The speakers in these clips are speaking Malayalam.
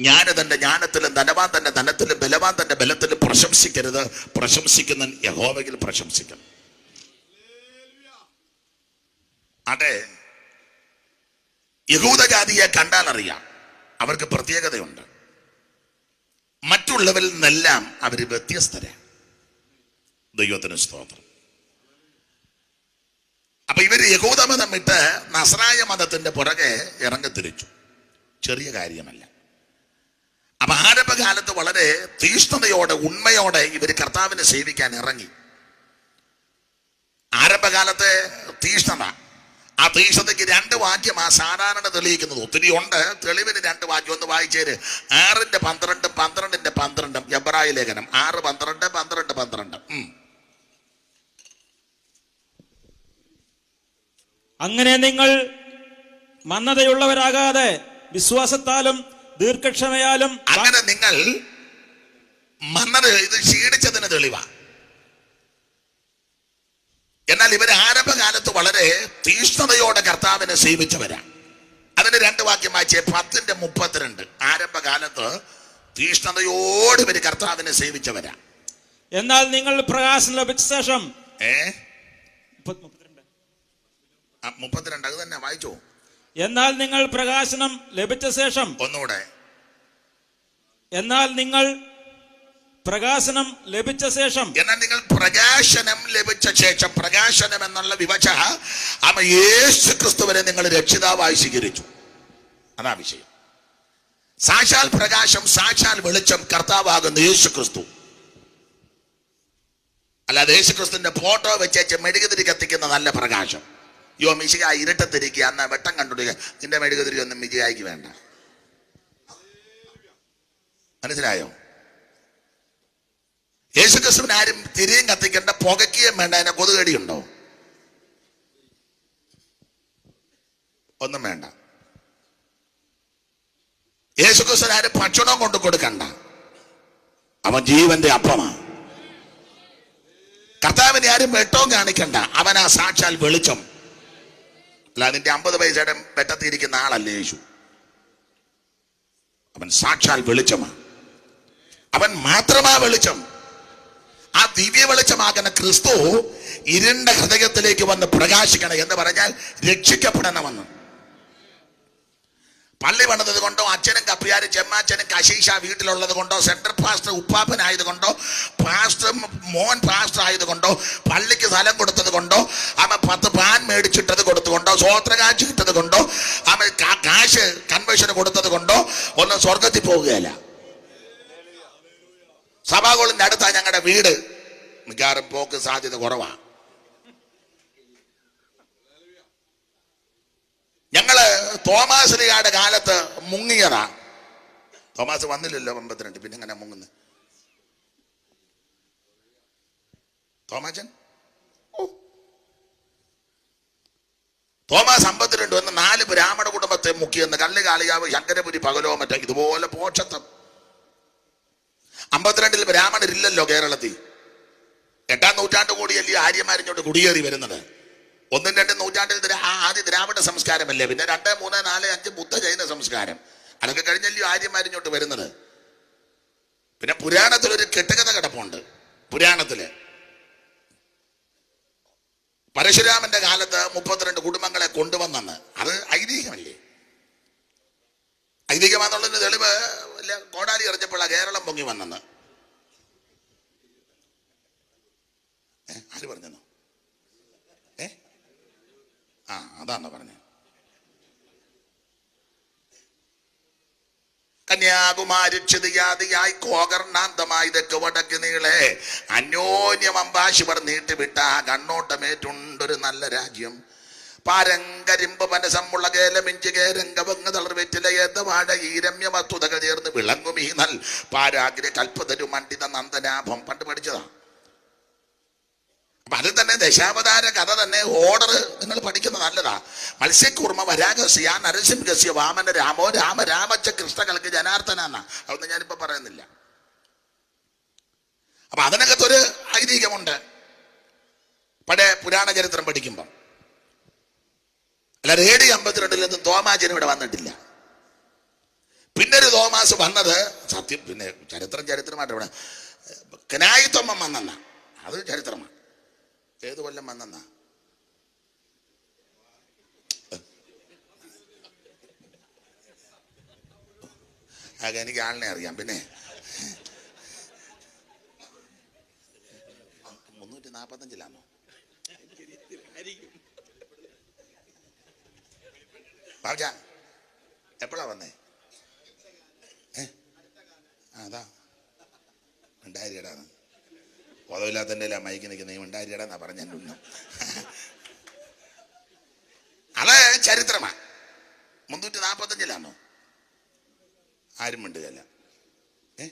ജ്ഞാന തന്റെ ജ്ഞാനത്തിലും ധനവാൻ തന്റെ ധനത്തിലും ബലവാൻ തന്റെ ബലത്തിലും പ്രശംസിക്കരുത്. പ്രശംസിക്കുന്ന യഹോവയിൽ പ്രശംസിക്കണം അതെ യഹൂദജാതിയെ കണ്ടാൽ അറിയാം അവർക്ക് പ്രത്യേകതയുണ്ട്. മറ്റുള്ളവരിൽ നിന്നെല്ലാം അവർ വ്യത്യസ്തരാണ്. ദൈവത്തിന് സ്തോത്രം. അപ്പൊ ഇവർ യഹൂദ മതം വിട്ട് നസറായ മതത്തിന്റെ പുറകെ ഇറങ്ങിത്തിരിച്ചു ചെറിയ കാര്യമല്ല. അപ്പൊ ആരംഭകാലത്ത് വളരെ തീഷ്ണതയോടെ ഉണ്മയോടെ ഇവർ കർത്താവിനെ സേവിക്കാൻ ഇറങ്ങി. ആരംഭകാലത്തെ തീഷ്ണത. ആ തീഷ്ണതയ്ക്ക് രണ്ട് വാക്യം ആ സാധാരണ തെളിയിക്കുന്നത്. ഒത്തിരി ഉണ്ട് തെളിവിന് രണ്ട് വാക്യം. ഒന്ന് വായിച്ചേര്. ആറിന്റെ പന്ത്രണ്ടും പന്ത്രണ്ടിന്റെ പന്ത്രണ്ടും എബ്രായ ലേഖനം. ആറ് പന്ത്രണ്ട് പന്ത്രണ്ട് പന്ത്രണ്ട്. അങ്ങനെ നിങ്ങൾ മന്നതയുള്ളവരാകാതെ വിശ്വാസത്താലും ദീർഘക്ഷമയാലും അങ്ങനെ നിങ്ങൾ മന്നത് ഇത് ക്ഷീണിച്ചതിന് തെളിവാ. എന്നാൽ ഇവർ ആരംഭകാലത്ത് വളരെ തീഷ്ണതയോടെ കർത്താവിനെ സേവിച്ചവരാണ് അതിന് രണ്ട് വാക്യം വായിച്ചേ പത്തിന്റെ മുപ്പത്തിരണ്ട്. ആരംഭകാലത്ത് തീഷ്ണതയോട് ഇവർ കർത്താവിനെ സേവിച്ചവരാ. എന്നാൽ നിങ്ങൾ പ്രകാശം ലഭിച്ച ശേഷം ഏ? മുപ്പത്- മുപ്പത്തിരണ്ട്. മുപ്പത്തിരണ്ട് അത് തന്നെ വായിച്ചോ. എന്നാൽ നിങ്ങൾ പ്രകാശനം ലഭിച്ച ശേഷം ഒന്നുകൂടെ. എന്നാൽ നിങ്ങൾ പ്രകാശനം ലഭിച്ച ശേഷം എന്നാൽ നിങ്ങൾ പ്രകാശനം ലഭിച്ച ശേഷം പ്രകാശനം എന്നുള്ള വിവച അവ യേശു ക്രിസ്തുവിനെ നിങ്ങൾ രക്ഷിതാവായി സ്വീകരിച്ചു. അതാ വിഷയം. സാക്ഷാൽ പ്രകാശം സാക്ഷാൽ വെളിച്ചം കർത്താവാകുന്ന യേശു ക്രിസ്തു. അല്ലാതെ യേശു ക്രിസ്തുവിന്റെ ഫോട്ടോ വെച്ചേച്ച് മെഴുകുതിരി കത്തിക്കുന്ന നല്ല പ്രകാശം. യോ മിശിക ഇരുട്ടത്തിരിക്കുക എന്നാ വെട്ടം കണ്ടുപിടിക്കുക. നിന്റെ മെഴുകുതിരി ഒന്നും മിജിയായിക്ക് വേണ്ട. മനസ്സിലായോ? യേശു ക്രിസ്തുവിന് ആരും തിരിയും കത്തിക്കേണ്ട പുകയ്ക്കുകയും വേണ്ട. അതിനെ കൊതുകടിയുണ്ടോ? ഒന്നും വേണ്ട. യേശു ക്രിസ്തുവിന് ആരും ഭക്ഷണം കൊണ്ട് കൊടുക്കണ്ട. അവൻ ജീവന്റെ അപ്പമാണ്. കർത്താവിനെ ആരും വെട്ടവും കാണിക്കണ്ട. അവൻ ആ സാക്ഷാൽ വെളിച്ചം. അല്ല അതിന്റെ അമ്പത് പൈസയുടെ പെറ്റത്തിരിക്കുന്ന ആളല്ല യേശു? അവൻ സാക്ഷാൽ വെളിച്ചമാണ് അവൻ മാത്രമാ വെളിച്ചം. ആ ദിവ്യ വെളിച്ചമാകുന്ന ക്രിസ്തു ഇരുണ്ട ഹൃദയത്തിലേക്ക് വന്ന് പ്രകാശിക്കണം എന്ന് പറഞ്ഞാൽ രക്ഷിക്കപ്പെടണമെന്ന് പള്ളി പണിതത് കൊണ്ടോ അച്ഛനും കപ്പിയാരും ചെമ്മാച്ചനും കശീഷ വീട്ടിലുള്ളത് കൊണ്ടോ സെൻട്രൽ പാസ്റ്റർ ഉപ്പാപ്പനായത് കൊണ്ടോ പാസ്റ്റർ മോൻ പാസ്റ്റർ ആയത് കൊണ്ടോ പള്ളിക്ക് സ്ഥലം കൊടുത്തത് കൊണ്ടോ അവൻ പത്ത് പാൻ മേടിച്ചിട്ടത് കൊടുത്തുകൊണ്ടോ സ്വോത്രകാശ് കിട്ടത് കൊണ്ടോ കാ- കാശ് കൺവെൻഷന് കൊടുത്തത് കൊണ്ടോ ഒന്നും സ്വർഗത്തിൽ പോവുകയല്ല. സഭാകോളിന്റെ അടുത്താണ് ഞങ്ങളുടെ വീട്. മിക്കവാറും പോക്ക് സാധ്യത കുറവാ. ഞങ്ങൾ തോമാശ്രീയുടെ കാലത്ത് മുങ്ങിയതാ. തോമാസ് വന്നില്ലല്ലോ അമ്പത്തിരണ്ട് പിന്നെ അങ്ങനെ മുങ്ങുന്നു? തോമാച്ചൻ. തോമാസ് അമ്പത്തിരണ്ട് വന്ന് നാല് ബ്രാഹ്മണ കുടുംബത്തെ മുക്കിയെന്ന് കല്ലുകാളിയാവ് ശങ്കരപുരി പകലോ മറ്റോ ഇതുപോലെ പോഷത്വം അമ്പത്തിരണ്ടിൽ ബ്രാഹ്മണരില്ലല്ലോ കേരളത്തിൽ. എട്ടാം നൂറ്റാണ്ട് കൂടിയല്ലേ ആര്യമാരിഞ്ഞോട്ട് കുടിയേറി വരുന്നത്. ഒന്നും രണ്ടും നൂറ്റാണ്ടിൽ ആദ്യ ദ്രാവിഡ സംസ്കാരമല്ലേ? പിന്നെ രണ്ട് മൂന്ന് നാല് അഞ്ച് ബുദ്ധ ജൈന സംസ്കാരം. അതൊക്കെ കഴിഞ്ഞല്ലോ ആര്യമാരിഞ്ഞോട്ട് വരുന്നത്? പിന്നെ പുരാണത്തിൽ ഒരു കെട്ടുകഥ കിടപ്പുണ്ട്. പുരാണത്തിൽ. പരശുരാമന്റെ കാലത്ത് മുപ്പത്തിരണ്ട് കുടുംബങ്ങളെ കൊണ്ടുവന്നെന്ന്. അത് ഐതിഹ്യമല്ലേ? ഐതിഹ്യമാന്നുള്ളതിന് തെളിവ് കോടാലി എറിഞ്ഞപ്പോഴാണ് കേരളം പൊങ്ങി വന്നെന്ന്. ആര് പറഞ്ഞെന്നോ? ഏ ആ അതാണോ പറഞ്ഞത് കന്യാകുമാരി ക്ഷതിയാതിയായി കോകർണാന്തമായി തെക്ക് വടക്ക് നീളെ. അന്യോന്യം അമ്പാശിവർ നീട്ടിവിട്ട ആ കണ്ണോട്ടമേറ്റുണ്ടൊരു നല്ല രാജ്യം. പാരങ്കരിമ്പ് മനസമ്മുള്ള കേലമിഞ്ച് കേരങ്കവങ്ങ് തളർവെറ്റില ഏതവാഴ ഈ രമ്യ വസ്തുതകൾ ചേർന്ന് വിളങ്ങും ഈ നൽ. പാരാഗ്ര കൽപ്പതരു മണ്ഡിത നന്ദനാഭം പണ്ട് പഠിച്ചതാ. അപ്പൊ അതിൽ തന്നെ ദശാവതാര കഥ തന്നെ ഓർഡർ നിങ്ങൾ പഠിക്കുന്നത് നല്ലതാ. മത്സ്യക്കൂർമ്മ വരാഗസ്യ നരസിംഹസ്യ വാമന രാമോ രാമ രാമച്ച കൃഷ്ണകൾക്ക് ജനാർദ്ദനാന്ന. അതൊന്നും ഞാനിപ്പോ പറയുന്നില്ല. അപ്പൊ അതിനകത്തൊരു ഐതിഹ്യമുണ്ട്. പഴയ പുരാണ ചരിത്രം പഠിക്കുമ്പം. അല്ല റേഡി അമ്പത്തിരണ്ടിൽ നിന്നും തോമാചനം ഇവിടെ വന്നിട്ടില്ല. പിന്നെ ഒരു തോമാസ് വന്നത് സത്യം പിന്നെ ചരിത്രം ചരിത്രമായിട്ട് ഇവിടെ. കനായിത്തൊമ്മൻ വന്നെന്ന അത് ചരിത്രമാണ്. ഏത് കൊല്ലം വന്നെന്ന? ആകെ എനിക്ക് ആളിനെ അറിയാം പിന്നെ? മുന്നൂറ്റി നാപ്പത്തഞ്ചിലാണോ ബാബുജാ എപ്പോഴാ വന്നേ? ഏ? അതാ. രണ്ടായിരം അതാ മിണ്ടാരിയടാന്ന് അല്ല മയക്കി നിൽക്കുന്ന നീ ഉണ്ടായിരിക്കടാ പറഞ്ഞ അത് ചരിത്രമാണ് മുന്നൂറ്റി നാൽപ്പത്തഞ്ചിലാണോ ആരും മിണ്ടുകയല്ല. ഏ?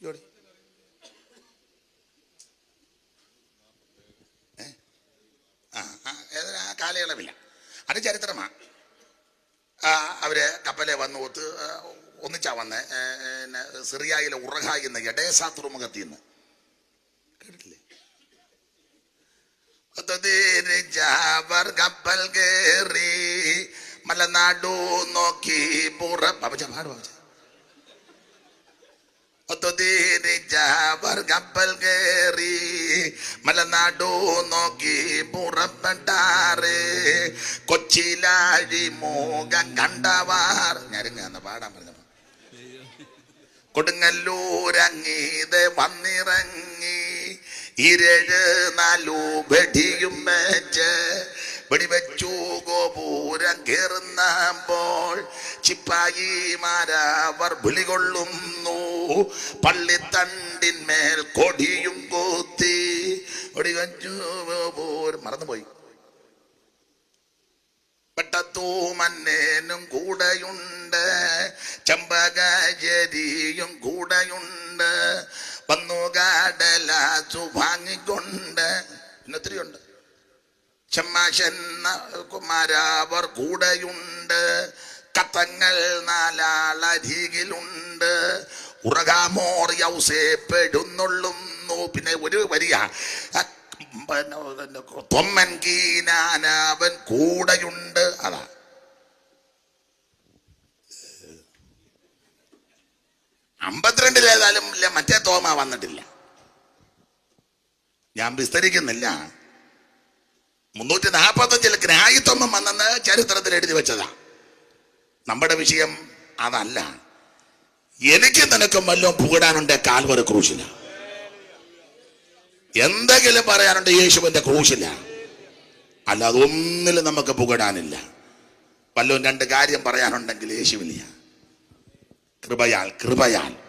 ജോടി ആ കാലയളവില്ല അത് ചരിത്രമാണ് അവർ കപ്പലെ വന്ന് ഒത്ത് ഒന്നിച്ചാ വന്ന്. സിറിയയിലെ ഉറഹായി എന്ന എഡേസ തുറമുഖത്തിൽ നിന്ന് കേട്ടില്ലേ മലനാടു നോക്കി പുറ മലനാടു നോക്കി പുറപ്പെട്ടാറ് കൊച്ചിലാഴി മൂകം കണ്ടവാർ. ഞാൻ പാടാൻ പറഞ്ഞപ്പോ കൊടുങ്ങല്ലൂരങ്ങീത് വന്നിറങ്ങി. ഇരഴ് നാലു വെടിയും വെച്ച് വെടിവെച്ചു ഗോപൂരം കേറുന്നപ്പോൾ ചിപ്പായിമാരവർ വിളികൊള്ളുന്നു. പള്ളിത്തണ്ടിന്മേൽ കൊടിയും കൂത്തി. വെടിവെച്ചു ഗോപൂരം. മറന്നുപോയി. പെട്ടത്തൂമന്നേനും കൂടെയുണ്ട്. ചമ്പകചേരിയും കൂടെയുണ്ട്. വന്നു കാടലാസു വാങ്ങിക്കൊണ്ട് പിന്നെ ഒത്തിരിയുണ്ട് ചെമ്മാശൻ കുമാരാവർ കൂടെയുണ്ട്. കത്തങ്ങൾ നാലാളരികിലുണ്ട്. ഉറകാമോർ യൗസേപ്പെടുന്നുള്ളുന്നു പിന്നെ ഒരു വരിക തൊമ്മൻ കീനാനവൻ കൂടെയുണ്ട്. അതാ. അമ്പത്തിരണ്ടിലേതാലും ഇല്ല മറ്റേ തോമ വന്നിട്ടില്ല. ഞാൻ വിസ്തരിക്കുന്നില്ല. മുന്നൂറ്റി നാൽപ്പത്തഞ്ചിൽ ഗ്രാഹിത്വമം വന്നെന്ന് ചരിത്രത്തിൽ എഴുതി വെച്ചതാ. നമ്മുടെ വിഷയം അതല്ല. എനിക്ക് നിനക്കും വല്ലതും പുകിടാനുണ്ട് കാൽവര ക്രൂശില എന്തെങ്കിലും പറയാനുണ്ട് യേശുവിന്റെ ക്രൂശില അല്ലാതെ ഒന്നിലും നമുക്ക് പുകടാനില്ല. വല്ലതും രണ്ട് കാര്യം പറയാനുണ്ടെങ്കിൽ യേശുവില്ല കൃപയാൽ കൃപയാൽ.